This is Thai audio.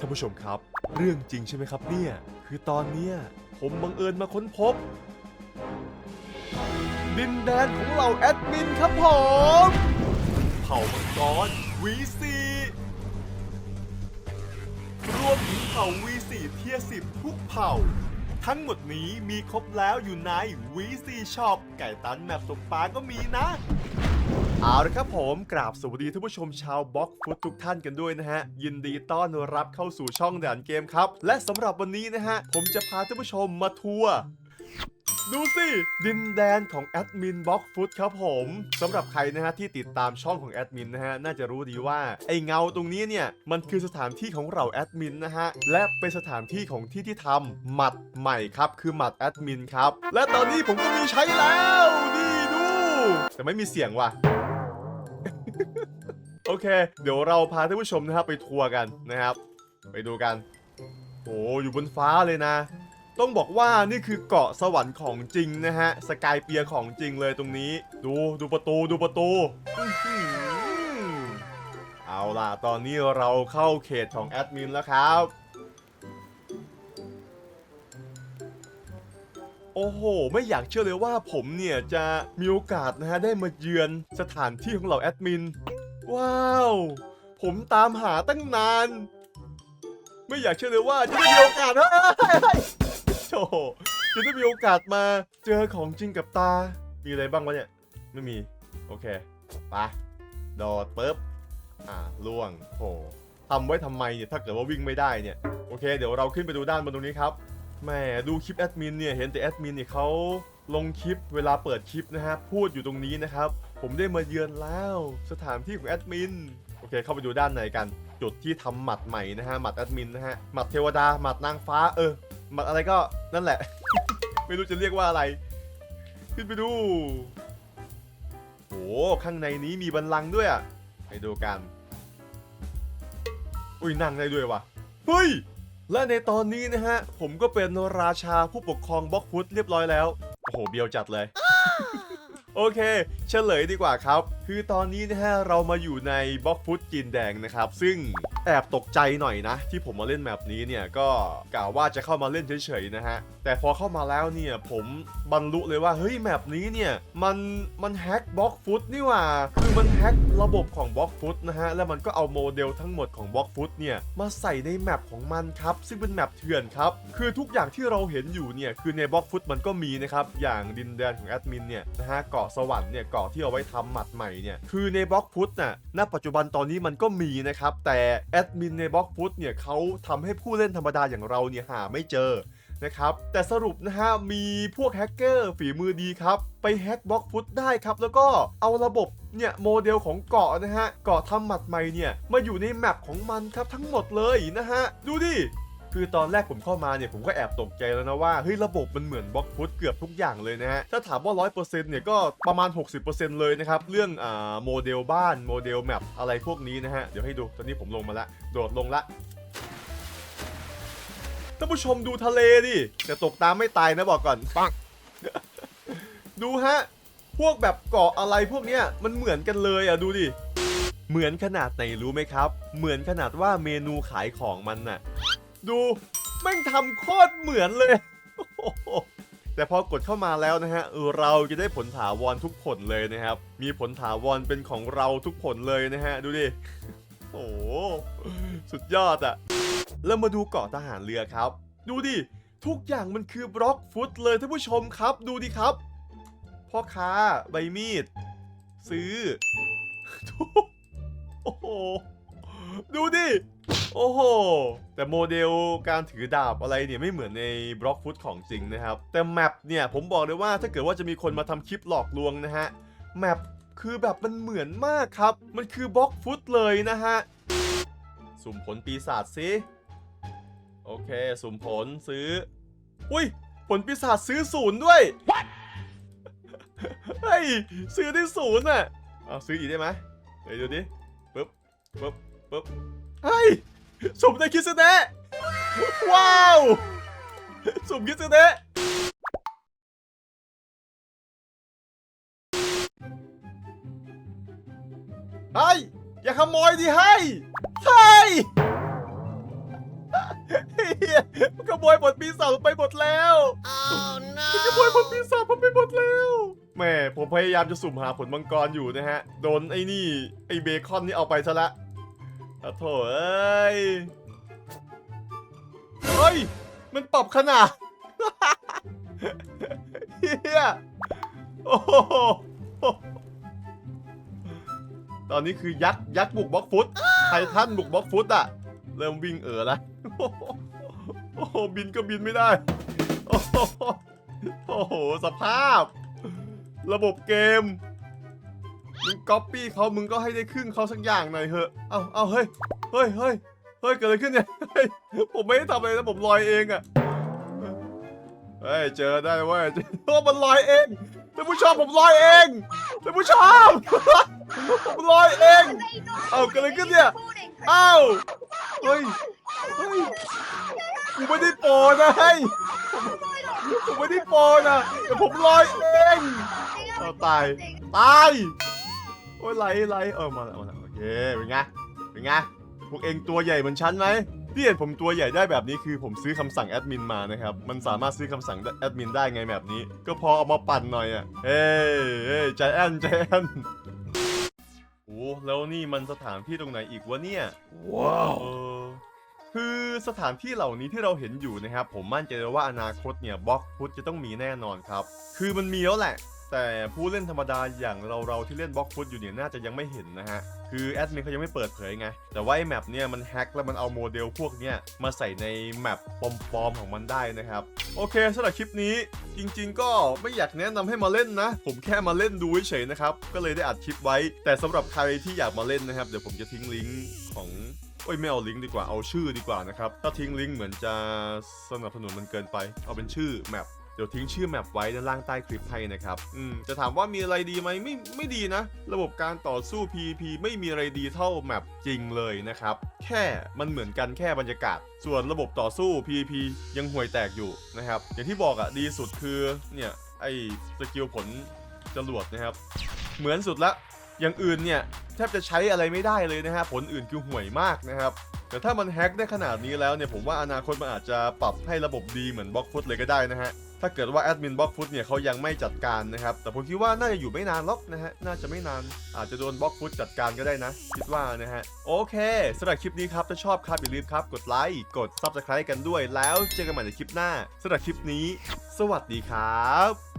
ท่านผู้ชมครับ เรื่องจริงใช่ไหมครับเนี่ย คือตอนเนี้ยผมบังเอิญมาค้นพบ ดินแดนของเหล่าแอดมินครับผมเผ่ามังกร V4 รวมถึงเผ่า V4 เทียสิบทุกเผ่า ทั้งหมดนี้มีครบแล้วอยู่ใน V4 Shop ไก่ตันแมปตกปลาก็มีนะ เอาละครับผมกราบสวัสดีท่านผู้ชมชาวบล็อกฟุตทุกท่านกันด้วยนะฮะ ยินดีต้อนรับเข้าสู่ช่องด่านเกมครับ และสำหรับวันนี้นะฮะ ผมจะพาท่านผู้ชมมาทัวร์ดูสิ ดินแดนของแอดมินบล็อกฟุตครับผมสำหรับใครนะฮะที่ติดตามช่องของแอดมินนะฮะน่าจะรู้ดีว่า ไอเงาตรงนี้เนี่ย มันคือสถานที่ของเราแอดมินนะฮะ และเป็นสถานที่ของที่ที่ทำหมัดใหม่ครับ คือหมัดแอดมินครับ และตอนนี้ผมก็มีใช้แล้วนี่ แต่ไม่มีเสียงว่ะ โอเค เดี๋ยวเราพาท่านผู้ชมนะครับไปทัวร์กันนะครับ ไปดูกันโอ้อยู่บนฟ้าเลยนะ ต้องบอกว่านี่คือเกาะสวรรค์ของจริงนะฮะ สกายเปียร์ของจริงเลยตรงนี้ ดูดูประตูดูประตูอื้อหือเอาล่ะ ตอนนี้เราเข้าเขตของแอดมินแล้วครับ โอ้โห ไม่อยากเชื่อเลยว่าผมเนี่ยจะมีโอกาสนะฮะได้มาเยือนสถานที่ของเหล่าแอดมิน ว้าว ผมตามหาตั้งนาน ไม่อยากเชื่อเลยว่าจะได้มีโอกาสฮ้ยเฮ้ยเฮ้ยโธ่จะได้มีโอกาสมาเจอของจริงกับตา มีอะไรบ้างวะเนี่ย ไม่มี โอเคไปโดดปุ๊บ อ่าล่วงโหทำไว้ทำไมเนี่ย ถ้าเกิดว่าวิ่งไม่ได้เนี่ย โอเค เดี๋ยวเราขึ้นไปดูด้านบนตรงนี้ครับ แหมดูคลิปแอดมินเนี่ยเห็นแต่แอดมินเนี่ยเขาลงคลิปเวลาเปิดคลิปนะฮะพูดอยู่ตรงนี้นะครับ ผมได้มาเยือนแล้ว สถานที่ของแอดมินโอเค เข้าไปดูด้านในกัน จุดที่ทำหมัดใหม่นะฮะหมัดแอดมินนะฮะหมัดเทวดาหมัดนางฟ้าเออหมัดอะไรก็นั่นแหละ ไม่รู้จะเรียกว่าอะไร ขึ้นไปดูโอ้ข้างในนี้มีบันลังก์ด้วยอะไปดูกัน อุ้ยนั่งได้ด้วยว่ะเฮ้ย และในตอนนี้นะฮะ ผมก็เป็นราชาผู้ปกครองบล็อกฟุตเรียบร้อยแล้ว โอ้โห เบียวจัดเลย โอเค เฉลยดีกว่าครับ คือตอนนี้นะฮะ เรามาอยู่ในบล็อกฟุตจีนแดงนะครับ ซึ่ง แอบตกใจหน่อยนะ ที่ผมมาเล่นแมปนี้เนี่ยก็กล่าวว่าจะเข้ามาเล่นเฉยๆนะฮะ แต่พอเข้ามาแล้วเนี่ยผมบรรลุเลยว่าเฮ้ยแมปนี้เนี่ยมันมันแฮ็กบล็อกฟุตนี่หว่าคือมันแฮ็กระบบของบล็อกฟุตนะฮะแล้วมันก็เอาโมเดลทั้งหมดของบล็อกฟุตเนี่ยมาใส่ในแมปของมันครับซึ่งเป็นแมปเถื่อนครับคือทุกอย่างที่เราเห็นอยู่เนี่ยคือในบล็อกฟุตมันก็มีนะครับอย่างดินแดนของแอดมินเนี่ยนะฮะเกาะสวรรค์เนี่ยเกาะที่เอาไว้ทำหมัดใหม่เนี่ยคือในบล็อกฟุตน่ะณปัจจุบันตอนนี้มันก็มีนะครับแต่แอดมินในบล็อกฟุตเนี่ยเขาทำให้ผู้เล่นธรรมดาอย่างเราเนี่ยหาไม่เจอนะครับแต่สรุปนะฮะมีพวกแฮกเกอร์ฝีมือดีครับ ไปแฮกบล็อกฟุตได้ครับ แล้วก็เอาระบบเนี่ยโมเดลของเกาะนะฮะเกาะทำหมัดใหม่เนี่ยมาอยู่ในแมปของมันครับทั้งหมดเลยนะฮะดูดิ คือตอนแรกผมเข้ามาเนี่ยผมก็แอบตกใจแล้วนะว่าเฮ้ยระบบมันเหมือนบล็อกฟุตเกือบทุกอย่างเลยนะฮะถ้าถามว่า 100%เนี่ยก็ประมาณ 60%เลยนะครับเรื่องอ่าโมเดลบ้านโมเดลแมปอะไรพวกนี้นะฮะเดี๋ยวให้ดูตอนนี้ผมลงมาละโดดลงละท่านผู้ชมดูทะเลดิแต่ตกตามไม่ตายนะบอกก่อนปังดูฮะ พวกแบบเกาะอะไรพวกเนี้ยมันเหมือนกันเลยอะดูดิ เหมือนขนาดไหนรู้ไหมครับ เหมือนขนาดว่าเมนูขายของมันน่ะ ดูแม่งทำโคตรเหมือนเลย แต่พอกดเข้ามาแล้วนะฮะเราจะได้ผลถาวรทุกผลเลยนะครับ มีผลถาวรเป็นของเราทุกผลเลยนะฮะ ดูดิโอ้สุดยอดอะแล้วมาดูเกาะทหารเรือครับ ดูดิ ทุกอย่างมันคือบล็อกฟุตเลยท่านผู้ชมครับ ดูดิครับ พ่อค้าใบมีด ซื้อ โอ้โห ดูดิ โอ้โห แต่โมเดลการถือดาบอะไรเนี่ยไม่เหมือนในบล็อกฟุตของจริงนะครับ แต่แมปเนี่ยผมบอกเลยว่าถ้าเกิดว่าจะมีคนมาทำคลิปหลอกลวงนะฮะ แมปคือแบบมันเหมือนมากครับ มันคือบล็อกฟุตเลยนะฮะ สุ่มผลปีศาจสิโอเค สุ่มผลซื้อ อุ้ย ผลปีศาจซื้อศูนย์ด้วยเฮ้ย ซื้อได้ศูนย์อะเอาซื้ออีกได้ไหมเดี๋ยวดูดิปึ๊บปึ๊บปึ๊บเฮ้ย สุ่มได้คิสเนะว้าว สุ่มคิสเนะเฮ้ยอย่าขโมยดิเฮ้ยเฮ้ยเหี้ยมันขโมยบทปีศาจไปหมดแล้ว Oh มันขโมยบทปีศาจผมไปหมดแล้วแม่ผมพยายามจะสุ่มหาผลมังกรอยู่นะฮะ โดนไอ้นี่ ไอ้เบคอนนี่เอาไปซะละ อะโถเอ้ย เฮ้ย มันปรับขนาดเฮียโอ้โหตอนนี้คือยักษ์ยักษ์บุกบล็อกฟุตไททันบุกบล็อกฟุตอะเริ่มวิ่งเอ๋อล้วโอ้โหบินก็บินไม่ได้ โอ้โหสภาพ ระบบเกม มึงก๊อปปี้เขามึงก็ให้ได้ครึ่งเขาสักอย่างหน่อยเถอะ เอาเอาเฮ้ย เฮ้ยเฮ้ยเฮ้ย เกิดอะไรขึ้นเนี่ยเฮ้ยผมไม่ได้ทำอะไรนะผมลอยเองอะเฮ้ย เจอได้เว้ยเพราะมันลอยเองท่านผู้ชมผมลอยเองท่านผู้ชมผมลอยเอง เอาเกิดอะไรขึ้นเนี่ย เอ้า เฮ้ย เฮ้ย กูไม่ได้โปรนะเฮ้ผมไม่ได้โปรนะแต่ผมลอยเองเอาตาย ตาย โอ้ยไหลไหลเออมาแล้วมาแล้วโอเคเป็นไงเป็นไงพวกเองตัวใหญ่เหมือนฉันไหมที่เห็นผมตัวใหญ่ได้แบบนี้คือผมซื้อคำสั่งแอดมินมานะครับ มันสามารถซื้อคำสั่งแอดมินได้ไงแบบนี้ ก็พอเอามาปั่นหน่อยอะเฮ้ยเฮ้ยใจแอนใจแอนโอ้แล้วนี่มันสถานที่ตรงไหนอีกวะเนี่ย ว้าวคือสถานที่เหล่านี้ที่เราเห็นอยู่นะครับ ผมมั่นใจเลยว่าอนาคตเนี่ยบล็อกฟุตจะต้องมีแน่นอนครับ คือมันมีแล้วแหละ แต่ผู้เล่นธรรมดาอย่างเราเราๆที่เล่นบล็อกฟุตอยู่เนี่ยน่าจะยังไม่เห็นนะฮะ คือแอดมินเขายังไม่เปิดเผยไง แต่ว่าไอ้แมปเนี่ยมันแฮ็กแล้วมันเอาโมเดลพวกเนี้ยมาใส่ในแมปปลอมๆของมันได้นะครับ โอเคสำหรับคลิปนี้จริงๆ ก็ไม่อยากแนะนำให้มาเล่นนะ ผมแค่มาเล่นดูเฉยๆนะครับ ก็เลยได้อัดคลิปไว้ แต่สำหรับใครที่อยากมาเล่นนะครับ เดี๋ยวผมจะทิ้งลิงก์ของโอ้ยไม่เอาลิงก์ดีกว่าเอาชื่อดีกว่านะครับ ถ้าทิ้งลิงก์เหมือนจะสนับสนุนมันเกินไป เอาเป็นชื่อแมป ดี๋ยวทิ้งชื่อแมปไว้ด้านล่างใต้คลิปให้นะครับ อืม จะถามว่ามีอะไรดีไหมไม่ไม่ดีนะ ระบบการต่อสู้ PVP ไม่มีอะไรดีเท่าแมปจริงเลยนะครับ แค่มันเหมือนกันแค่บรรยากาศ ส่วนระบบต่อสู้ PVP ยังห่วยแตกอยู่นะครับ อย่างที่บอกอะดีสุดคือเนี่ยไอ้สกิลผลจรวดนะครับ เหมือนสุดละอย่างอื่นเนี่ยแทบจะใช้อะไรไม่ได้เลยนะฮะผลอื่นคือห่วยมากนะครับ แต่ถ้ามันแฮ็กได้ขนาดนี้แล้วเนี่ยผมว่าอนาคตมันอาจจะปรับให้ระบบดีเหมือนบล็อกฟุตเลยก็ได้นะฮะถ้าเกิดว่าแอดมินบล็อกฟุตเนี่ยเขายังไม่จัดการนะครับ แต่ผมคิดว่าน่าจะอยู่ไม่นานหรอกนะฮะ น่าจะไม่นาน อาจจะโดนบล็อกฟุตจัดการก็ได้นะ คิดว่านะฮะ โอเคสำหรับคลิปนี้ครับ ถ้าชอบครับอย่าลืมครับ กดไลค์ กด Subscribe กันด้วย แล้วเจอกันใหม่ในคลิปหน้าสำหรับคลิปนี้ สวัสดีครับ